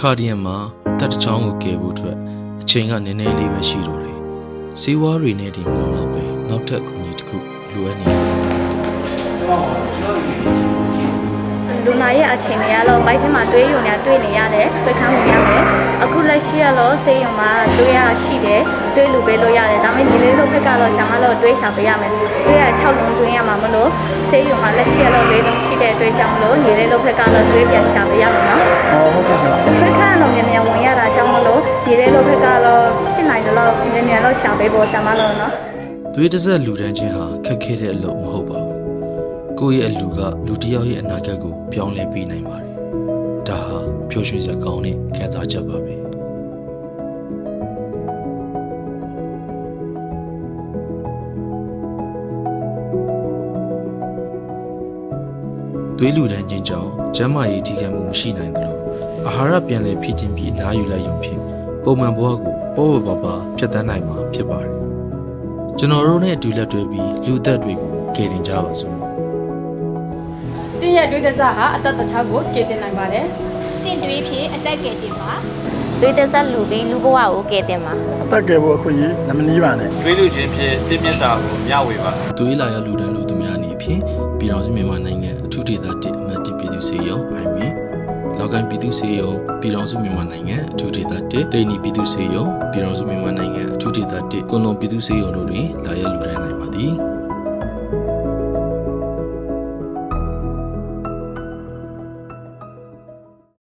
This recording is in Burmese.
ခါဒီယံမှာအသက်တစ်ချောင်းကိုကယ်ဖို့အတွက်အချိန်ကနည်းနည်းလေးပဲရှိတော့တယ်စေဝါးတွေနဲ့ဒီမလုံးတော့ပဲနောက်ထပ်အကူအညီတစ်ခုလိုအပ်နေတယ် လူနာရဲ့အခြေအနေကတော့ဘိုက်ထဲမှာတွေးရုံနဲ့တွေးနေရတယ်ခွေခန်းဝင်ရမယ်အခုလက်ရှိကတော့ဆေးရုံမှာတွေးရရှိတယ်တွေးလူပေးလို့ရတယ်ဒါပေမဲ့ဒီလေးလို့ဘက်ကတော့ဆံမလို့တွေးရှာပေးရမယ်တွေးရ6လုံးတွင်းရမှာမလို့ဆေးရုံမှာလက်ရှိကတော့၄လုံးရှိတဲ့အတွက်ကြောင့်မလို့ညီလေးလို့ဘက်ကတော့တွေးပြန်ရှာပေးရမယ်နော်ဟောဟုတ်ကဲ့ဆရာခွေခန်းကတော့မြန်မြန်ဝင်ရတာကြောင့်မလို့ညီလေးလို့ဘက်ကတော့ဖြစ်နိုင်တယ်လို့မြန်မြန်လို့ရှာပေးဖို့ဆံမလို့နော်သွေးတစ်ဆက်လူတန်းချင်းဟာခက်ခဲတဲ့အလုပ်မဟုတ်ပါဘူး ကိုယ့်ရဲ့အလူကလူတစ်ယောက်ရဲ့အနာဂတ်ကိုပြောင်းလဲပေးနိုင်ပါတယ်ဒါဟာပျော်ရွှင်စရာကောင်းတဲ့ခံစားချက်ပါပဲသွေးလူတန်းချင်းကြောင့်ကျန်းမာရေးထိခိုက်မှုမရှိနိုင်သလိုအာဟာရပြန်လည်ဖြည့်တင်းပြီးအနားယူလိုက်ရုံဖြင့်ပုံမှန်ဘဝကိုပေါ့ပေါ့ပါပါဖြတ်သန်းနိုင်မှာဖြစ်ပါတယ်ကျွန်တော်တို့နဲ့အတူလက်တွဲပြီးလူသက်တွေကိုကယ်တင်ကြပါစို့ တင်းရဲ့တွေးတစားဟာအသက်တစ်ချောင်းကိုကယ်တင်နိုင်ပါတယ်တင့်တွေးဖြင့်အသက်ကယ်တင်ပါသွေးသက်သက်လူပြီးလူဘဝကိုကယ်တင်ပါအသက်ကယ်ဖို့အခွင့်အရေးနမနီးပါနဲ့တွေးလူချင်းဖြင့်တင်းမြတ်တာကိုမျှဝေပါသွေးလာရလူတန်းလူသူများအနေဖြင့်ပြည်တော်စုမြန်မာနိုင်ငံအထူးဒေသတစ်အမှတ်တစ်ပြည်သူ့စေယုံအိုင်မင်လောက်ကိုင်းပြည်သူ့စေယုံပြည်တော်စုမြန်မာနိုင်ငံအထူးဒေသတစ်တိန်နီပြည်သူ့စေယုံပြည်တော်စုမြန်မာနိုင်ငံအထူးဒေသတစ်ကွန်လုံပြည်သူ့စေယုံတို့တွင်လာရလူတန်းနိုင်ပါသည်